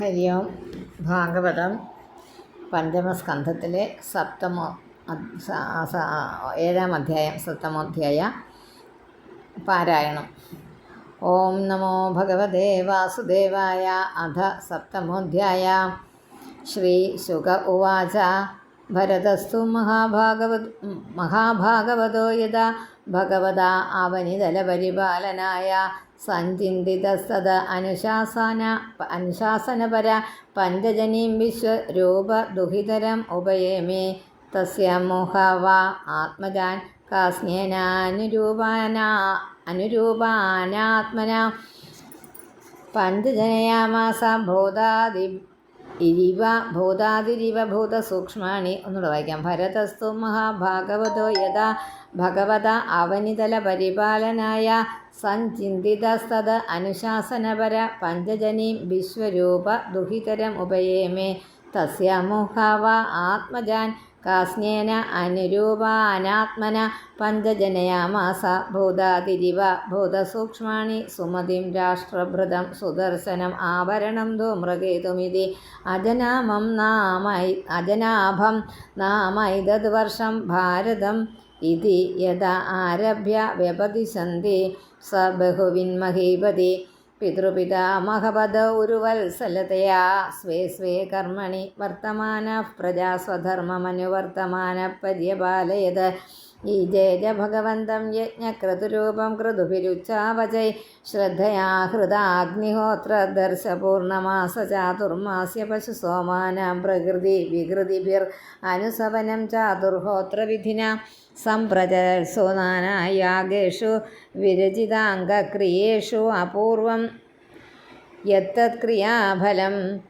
ഹരി ഓം ഭാഗവതം പഞ്ചമസ്കന്ധത്തിലെ സപ്തമോ ഏഴാം അധ്യായം സപ്തമോധ്യായ പാരായണം. ഓം നമോ ഭഗവതേ വാസുദേവായ അധ സപ്തമോധ്യായ ശ്രീ ശുക ഉവാച ഭരതസ്തു മഹാഭാഗവത് മഹാഭാഗവതോ യഥാ ഭഗവതാ അവനിതലപരിപാലനായ സഞ്ചിന്തിതസ്തത അനുശാസന അനുശാസനപര പഞ്ചജനീം വിശ്വരൂപദുഹിതരം ഉപയേമേ തസ്യ മോഹവ ആത്മജാൻ കാസ്നേനാനുരൂപാനാ അനുരൂപാനാത്മന പഞ്ചജനയാമാസ ഭൂതാദി ഇരിവ ഭൂതാതിരിവ ഭൂതസൂക്ഷ്മാണി. ഒന്നുകൂടെ വായിക്കാം. ഭരതസ്തു മഹാഭാഗവതോ യഥാ ഭഗവത അവനിതല പരിപാലനായ സഞ്ചിന്തിതസ്തത് അനുശാസനപര പഞ്ചജനീം വിശ്വരൂപ ദുഹിതരം ഉപയേമേ. തസ്യാമോഹാവ ആത്മജാൻ കാസ്നേന അനുരൂപാനാത്മന പഞ്ചജനയാമാസ ഭൂതാതിരിവ ഭൂതസൂക്ഷ്മാണി സുമതിം രാഷ്ട്രഭൃതം സുദർശനം ആഭരണം ധൂമ്രകേതുമിതി അജനാമം നാമൈ അജനാഭം നാമൈതദ്വർഷം ഭാരതം ഇതി യഥാ ആരഭ്യ വ്യപതിശന്തി സ ബഹുവിന്മഹീപതി പിതൃപിതാമഹപദ ഉരുവത്സലതയാ. സ്വേ സ്വേ കർമ്മണി വർത്തമാന പ്രജാസ്വധർമ്മമനുവർത്തമാന പര്യപാലയത്. ഈ ജയജ ഭഗവന്തം യജ്ഞക്രതുരൂപം ക്രതുഭിരുച്ചാവചൈ ശ്രദ്ധയാ ഹൃദാഗ്നിഹോത്ര ദർശപൂർണമാസ ചാതുർമാസ്യ പശുസോമാനാം പ്രകൃതി വികൃതിഭിർ അനുസവനം ചാതുർഹോത്രവിധിന സംപ്രചരത്സോ വിരചിതാംഗക്രിയേഷു അപൂർവം യത്തത്ക്രിയാഫലം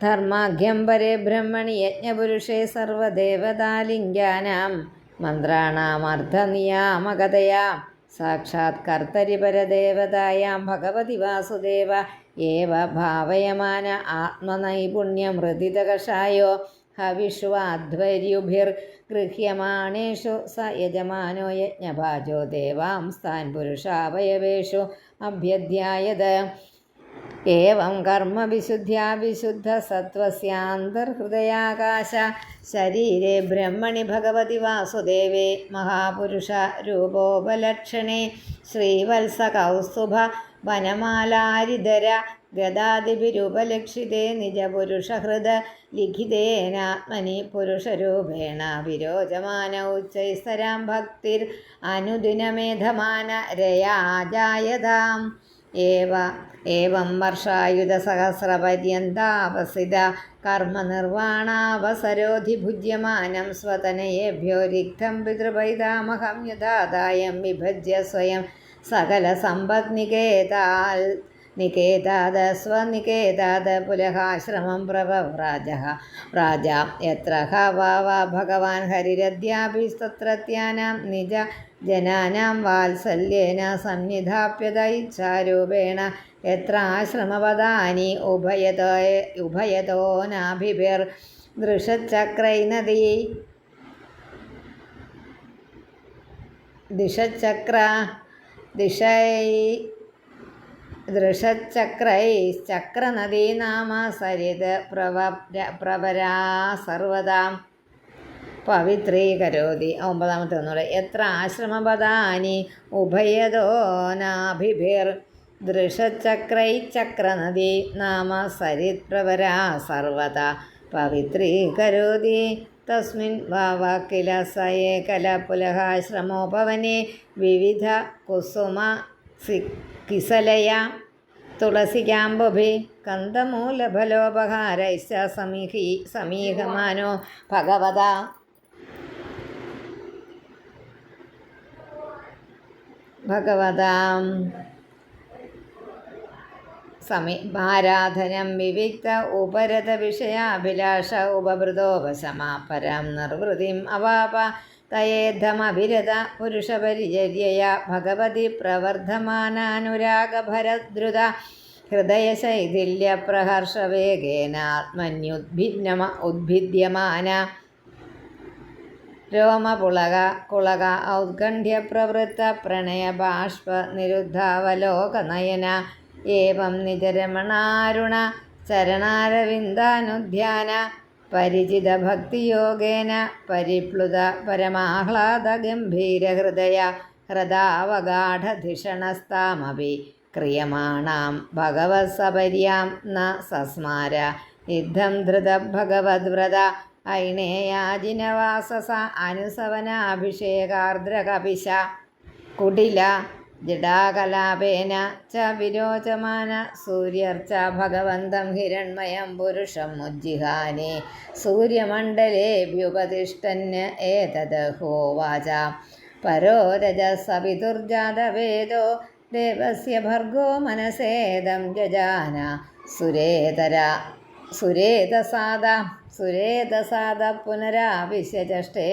ധർമാഖ്യം പരേ ബ്രഹ്മണി യജ്ഞപുരുഷേ സർവദേവതാലിംഗാനാം മന്ത്രാണാമർത്ഥനിയാമകതയാ സാക്ഷാത് കർത്തരി പരദേവതായാം ഭഗവതി വാസുദേവ ഏവ ഭാവയമാന ആത്മനൈപുണ്യമൃതിതകഷായോ ഹവിഷ്വാധ്വര്യുഭിർഗൃഹ്യമാണേഷു സ യജമാനോ യജ്ഞഭാജോ ദേവാംസ്താൻ പുരുഷാവയവേഷു അഭ്യധ്യായത് ഏവം കർമ്മവിശുദ്ധ്യാ വിശുദ്ധ സത്വസ്യാന്തർഹൃദയാകാശ ശരീരെ ബ്രഹ്മണി ഭഗവതി വാസുദേവേ മഹാപുരുഷ രൂപോപലക്ഷണേ ശ്രീവത്സ കൗസ്തുഭ വനമാലാരിധര ഗതാദിഭിരുപലക്ഷിതേ നിജപുരുഷഹൃദ ലിഖിതേനാത്മനി പുരുഷരൂപേണ വിരോചമാന ഉച്ചൈസ്തരാം ഭക്തിർ അനുദിനമേധമാന രയാജായതാം ഏവ വർഷായുധസഹസ്രപര്യന്താവസിത. കർമ്മനിർവാണാവസരോധിഭുജ്യമാനം സ്വതനയേഭ്യോ രിക്തം പിതൃപൈതാമഹം യഥാദായം വിഭജ്യ സ്വയം. സകല സമ്പദ്നികേതാൽ നികേതാത് സ്വനികേതാത് പുലഹാശ്രമം പ്രവ്രാജ രാജ എത്ര വാ ഭഗവാൻ ഹരിരദ്യാഭിസ്തത്രത്യാനാം നിജ ജനാനാം വാത്സല്യേന സന്നിധാപ്യതൈച്ഛാരൂപേണ എത്ര ആശ്രമപദാനി ഉഭയതോ ഉഭയതോനാഭിഭിർ ദൃഷചക്രൈനദീ ദിഷചക്ര ദിശൈ ദൃഷചക്രൈശ്ചക്രനദീ നാമ സരിത് പ്രവ പ്രവരാ സർവതാം പവിത്രീകരോതി ഒമ്പതാമത്തെ ഒന്നുകൂടെ. എത്ര ആശ്രമപദാനി ഉഭയതോ നാഭിഭിർ ദൃഷചക്രൈചക്രനദി നാമ സരിത് പ്രവരാ സർവത പവിത്രീകരോതി തസ്മിൻ ഭാവ കില സ ഏകല പുലഹാശ്രമോപവനെ വിവിധ കുസുമ സി കിസലയ. തുളസികാംബുഭി കന്ദമൂലഫലോപകാരൈശ സമീഹി സമീഹമാനോ ഭഗവത ഭഗവതാം. സമി ആരാധനം വിവിക്ത ഉപരത വിഷയാഭിലാഷ ഉപഭൃതോപശമാപരം നിർവൃതിം അവാപ തയേദ്ധമഭിരത പുരുഷപരിചര്യയ ഭഗവതി പ്രവർദ്ധമാനാനുരാഗഭരദ്രുത ഹൃദയശൈഥില്യപ്രഹർഷവേഗേനാത്മന്യുദ്ഭിന്നമ ഉദ്ഭിദ്യമാന രോമപുളക കുളക ഔത്കണ്ഠ്യപ്രവൃത്ത പ്രണയബാഷ്പ നിരുദ്ധാവലോകനയന ഏവം നിജരമണാരുണ ചരണാരവിന്ദാനുധ്യാന പരിചിതഭക്തിയോഗേന പരിപ്ലുത പരമാഹ്ലാദഗംഭീരഹൃദയ ഹൃദാവഗാഠധിഷണസ്താമപി ക്രിയമാണാം ഭഗവത്സപര്യാം ന സസ്മാര യുദ്ധം ധൃത ഭഗവദ്വ്രത ഐണേയാജിനവാസസ അനുസവനാഭിഷേകാർദ്രകപിശ കുടില ജഡാകലാപേന ച വിരോചമാന സൂര്യർച്ച ഭഗവന്തം ഹിരൺമയം പുരുഷം ഉജ്ജിഹാനെ. സൂര്യമണ്ഡലേഭ്യുപതിഷ്ടന് ഏതത് ഹോവാച പരോ രജസവിതുർജാതവേദോ ദേവസ്യ ഭർഗോ മനസേദം ജജാന. സുരേതര സുരേതസാദ സുരേതസാദ പുനരാവിശ്യചഷ്ടേ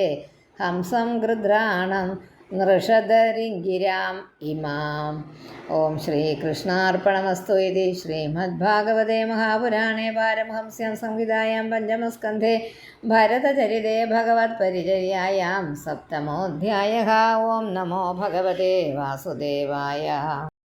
ഹംസം ഗൃധ്രാണം നൃഷദരിങ്കിരാം ഇമാം ഓം ശ്രീകൃഷ്ണാർപ്പണമസ്തു ഇതി ശ്രീമദ്ഭാഗവതേ മഹാപുരാണേ പാരമഹംസ്യം സംവിധായം പഞ്ചമസ്കന്ധേ ഭരതചരിതേ ഭഗവത് പരിചര്യായാം സപ്തമോധ്യായ ഓം നമോ ഭഗവതേ വാസുദേവായ